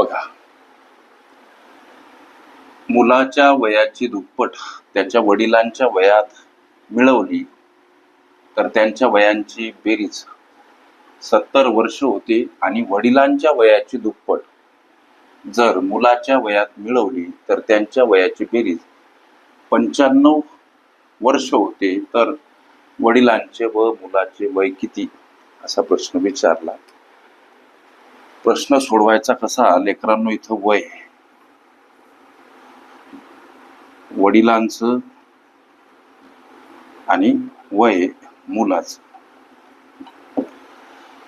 बघा. मुलाच्या वयाची दुप्पट त्याच्या वडिलांच्या वयात मिळवली तर त्यांच्या वयांची बेरीज. सत्तर वर्ष होते आणि वडिलांच्या वयाची दुप्पट. जर मुलाच्या वयात मिळवली तर त्यांच्या वयाची बेरीज पंच्याण्णव वर्ष होते तर वडिलांचे व मुलाचे वय किती? असा प्रश्न विचारला. प्रश्न सोडवायचा कसा? लेकरांनो इथं वय वडिलांचं आणि वय मुलाचं.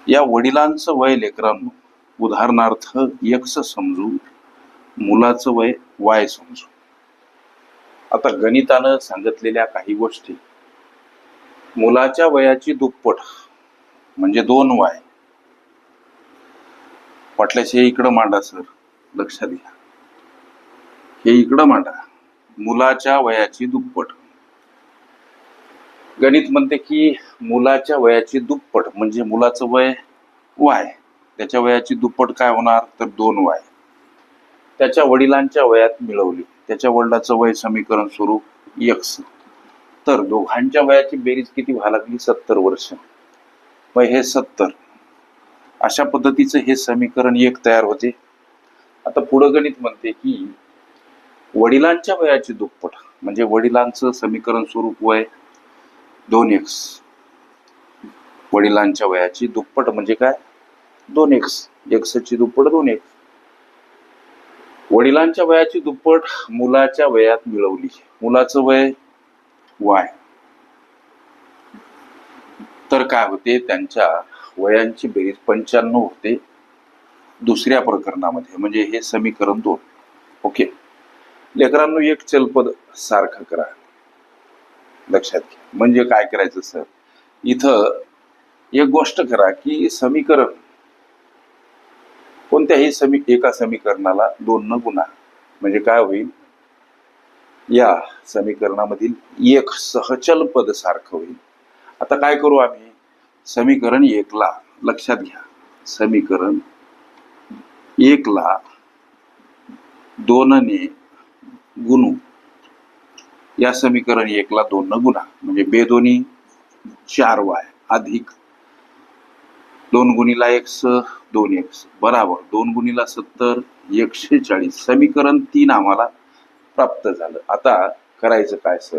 या वडिलांचं वय लेकरांनो उदाहरणार्थ यक्ष समजू मुलाचं वय वाय समजू आता गणितानं सांगितलेल्या काही गोष्टी. मुलाच्या वयाची दुप्पट म्हणजे दोन वाय. वाटल्यास हे इकडं मांडा सर. लक्षात घ्या. हे इकडं मांडा. मुलाच्या वयाची दुप्पट. गणित म्हणते की मुलाच्या वयाची दुप्पट म्हणजे मुलाचं वय वाय. त्याच्या वयाची दुप्पट काय होणार? तर दोन वाय. त्याच्या वडिलांच्या वयात मिळवली. त्याच्या वडिलाचं वय समीकरण स्वरूप यक्स तर दोघांच्या वयाची बेरीज किती व्हायला लागली? सत्तर वर्ष. मग हे सत्तर. अशा पद्धतीचं हे समीकरण एक तयार होते. आता पुढं गणित म्हणते की वडिलांच्या वयाची दुप्पट म्हणजे वडिलांचं समीकरण स्वरूप वय दोन एक्स वडिलांच्या वयाची दुप्पट म्हणजे काय? दोन एक्स एक्सची दुप्पट दोन एक्स वडिलांच्या वयाची दुप्पट मुलाच्या वयात मिळवली. मुलाचं वय वाय तर काय होते? त्यांच्या वयांची बेरीज पंच्याण्णव होते दुसऱ्या प्रकरणामध्ये. म्हणजे हे समीकरण दोन. ओके. लेकरांनो एक चलपद सारखं करा. लक्षात घ्या. म्हणजे काय करायचं सर? इथं एक गोष्ट करा की समीकरण कोणत्याही समी एका समीकरणाला दोन न गुणा. म्हणजे काय होईल? या समीकरणामधील एक सहचल पद सारखं होईल. आता काय करू आम्ही? समीकरण एकला. लक्षात घ्या. समीकरण एकला दोनने गुणू. या समीकरण एकला दोन न गुणा. म्हणजे बेदोनी चार वाय अधिक दोन गुणीला एक्स दोन एक्स. बराबर. दोन गुणीला सत्तर एकशे चाळीस. समीकरण तीन आम्हाला प्राप्त झालं. आता करायचं काय सर?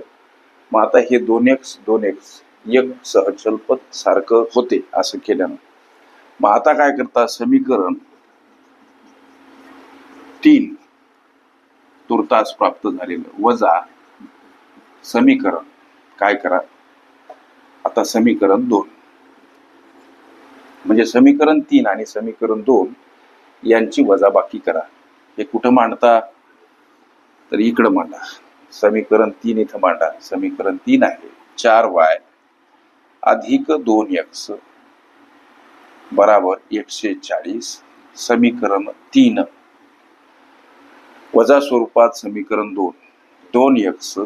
मग आता हे दोन एक्स दोन एक्स. एक सहचलपत सारखं होते असं केल्यानं. मग आता काय करता समीकरण तीन तुर्तास प्राप्त झालेलं. वजा समीकरण. काय करा? आता समीकरण दोन. म्हणजे समीकरण तीन आणि समीकरण दोन यांची वजाबाकी करा. हे कुठं मांडता? तर इकडं मांडा. समीकरण तीन इथं मांडा. समीकरण तीन आहे. चार वाय अधिक दोन एक्स बराबर एकशे चाळीस समीकरण तीन. वजा स्वरूपात समीकरण दोन. दोन एक्स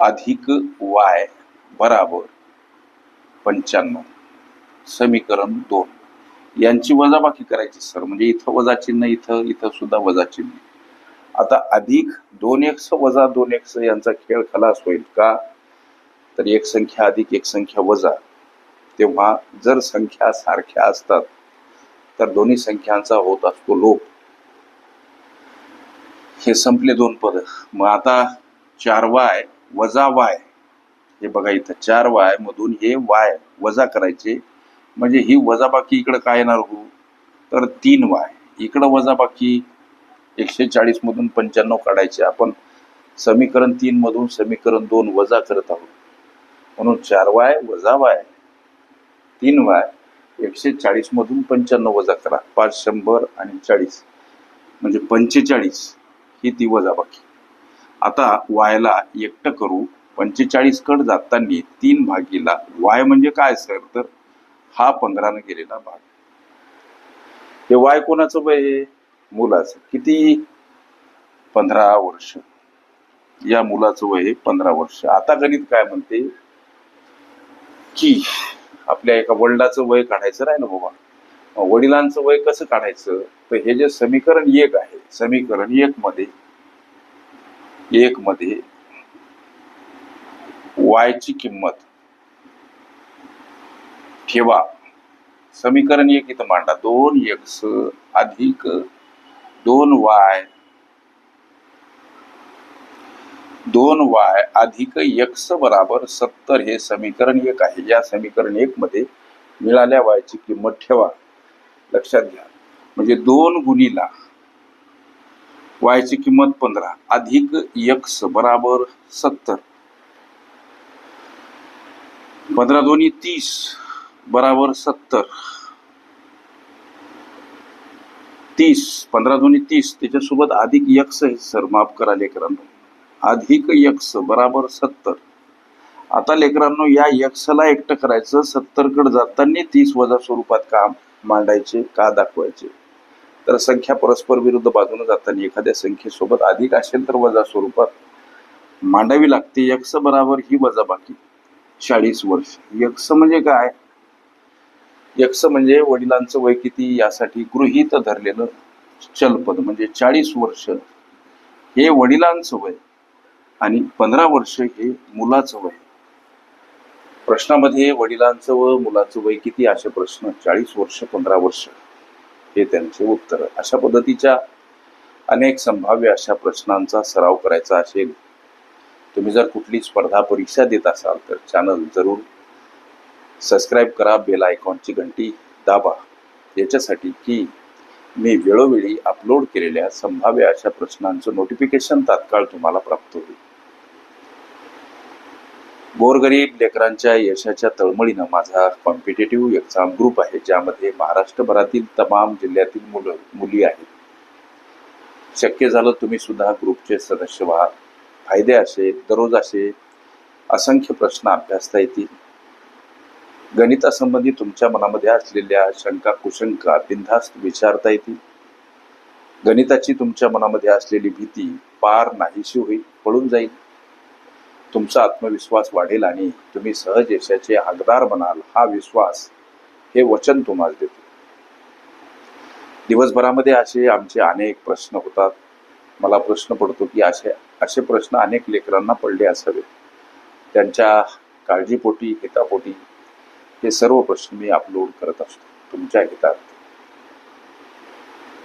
अधिक वाय बराबर पंच्याण्णव. समीकरण दोन. यांची वजाबाकी करायची सर. म्हणजे इथं वजा चिन्ह इथं इथं सुद्धा वजा चिन्ह. आता अधिक दोन एक्स वजा दोन एक्स यांचा खेळ खलास होईल का? तर एक संख्या अधिक एक संख्या वजा. तेव्हा जर संख्या सारख्या असतात तर दोन्ही संख्यांचा होत असतो लोप. हे संपले दोन पद. मग आता चार वाय वजा वाय. हे बघा इथं चार वाय मधून हे वाय वजा करायचे. म्हणजे ही वजाबाकी इकडं काय येणार हो? तर तीन वाय. इकडं वजाबाकी एकशे चाळीस मधून पंच्याण्णव काढायचे. आपण समीकरण तीन मधून समीकरण दोन वजा करत आहोत. म्हणून चार वाय वजा वाय तीन वाय एकशे चाळीस मधून पंच्याण्णव वजा करा. पाच शंभर आणि चाळीस म्हणजे पंचेचाळीस ही ती वजा बाकी. आता वायला एकटं करू पंचेचाळीस कड जाताना तीन भागीला वाय म्हणजे काय सर? तर हा पंधरानं गेलेला भाग. हे वाय कोणाचं वय आहे? मुलाचं. किती? पंधरा वर्ष. या मुलाचं वय पंधरा वर्ष. आता गणित काय म्हणते? की आपल्या एका वडिलाचं वय काढायचं नाही ना बाबा वडिलांचं वय कसं काढायचं? तर हे जे समीकरण एक आहे समीकरण एक मध्ये एक मध्ये वायची ची किंमत ठेवा. समीकरण एक इथं मांडा. दोन एक्स अधिक दोन वाय दोन वाय अधिक एक्स बराबर सत्तर हे समीकरण एक आहे. या समीकरण एक मध्ये मिळाल्या वायची किंमत ठेवा. लक्षात घ्या. म्हणजे दोन गुणीला वायची किंमत पंधरा अधिक एक्स बराबर सत्तर. पंधरा दोन्ही तीस बराबर सत्तर. तीस पंधरा दोन्ही तीस त्याच्यासोबत अधिक यक्स हे सर माफ करा लेकरांना. अधिक यक्स बराबर सत्तर. आता लेकरांनो या यक्सला एकटं करायचं सत्तरकडे जाताना तीस वजा स्वरूपात काम मांडायचे का दाखवायचे? तर संख्या परस्पर विरुद्ध बाजूने जाताना एखाद्या संख्येसोबत अधिक असेल तर वजा स्वरूपात मांडावी लागते. यक्स बराबर ही वजा बाकी. चाळीस वर्ष. यक्स म्हणजे काय? यक्स म्हणजे वडिलांचं वय किती यासाठी गृहीत धरलेलं चलपद. म्हणजे चाळीस वर्ष हे वडिलांचं वय. आणि पंधरा वर्ष हे मुलाचं वय. प्रश्नामध्ये वडिलांचं व मुलाचं वय किती असे प्रश्न? चाळीस वर्ष पंधरा वर्ष. हे त्यांचे उत्तर. अशा पद्धतीच्या अनेक संभाव्य अशा प्रश्नांचा सराव करायचा असेल तुम्ही जर कुठली स्पर्धा परीक्षा देत असाल तर चॅनल जरूर सबस्क्राईब करा बेल आयकॉनची घंटी दाबा. याच्यासाठी की मी वेळोवेळी अपलोड केलेल्या संभाव्य अशा प्रश्नांचं नोटिफिकेशन तात्काळ तुम्हाला प्राप्त होईल. गोरगरीब लेकरांच्या यशाच्या तळमळीनं माझा कॉम्पिटेटिव्ह एक्झाम ग्रुप आहे ज्यामध्ये महाराष्ट्रभरातील तमाम जिल्ह्यातील मुलं मुली आहेत. शक्य झालं तुम्ही सुद्धा ग्रुपचे सदस्य व्हा. फायदे असे दररोज असे असंख्य प्रश्न अभ्यासता येतील. गणितासंबंधी तुमच्या मनामध्ये असलेल्या शंका कुशंका बिनधास्त विचारता येतील. गणिताची तुमच्या मनामध्ये असलेली भीती पार नाहीशी होईल पळून जाईल. तुमचा आत्मविश्वास वाढेल आणि तुम्ही सहज यशाचे हकदार बनाल हा विश्वास हे वचन तुम्हाला देतो. दिवसभरामध्ये असे आमचे अनेक प्रश्न होतात. मला प्रश्न पडतो की असे असे प्रश्न अनेक लेकरांना पडले असावेत त्यांच्या काळजीपोटी हितापोटी हे सर्व प्रश्न मी अपलोड करत असतो. तुमच्या हितात.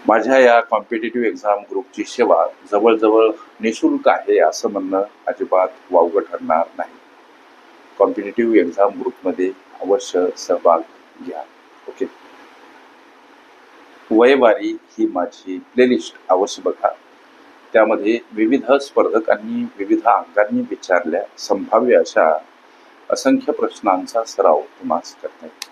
माझ्या या कॉम्पिटेटिव्ह एक्झाम ग्रुपची सेवा जवळजवळ निशुल्क आहे असं म्हणणं अजिबात वावगं ठरणार नाही. कॉम्पिटेटिव्ह एक्झाम ग्रुपमध्ये अवश्य सहभाग घ्या. ओके वयवारी ही माझी प्लेलिस्ट अवश्य बघा. त्यामध्ये विविध स्पर्धकांनी विविध अंगांनी विचारल्या संभाव्य अशा असंख्य प्रश्नांचा सराव तुम्हाला करता येईल.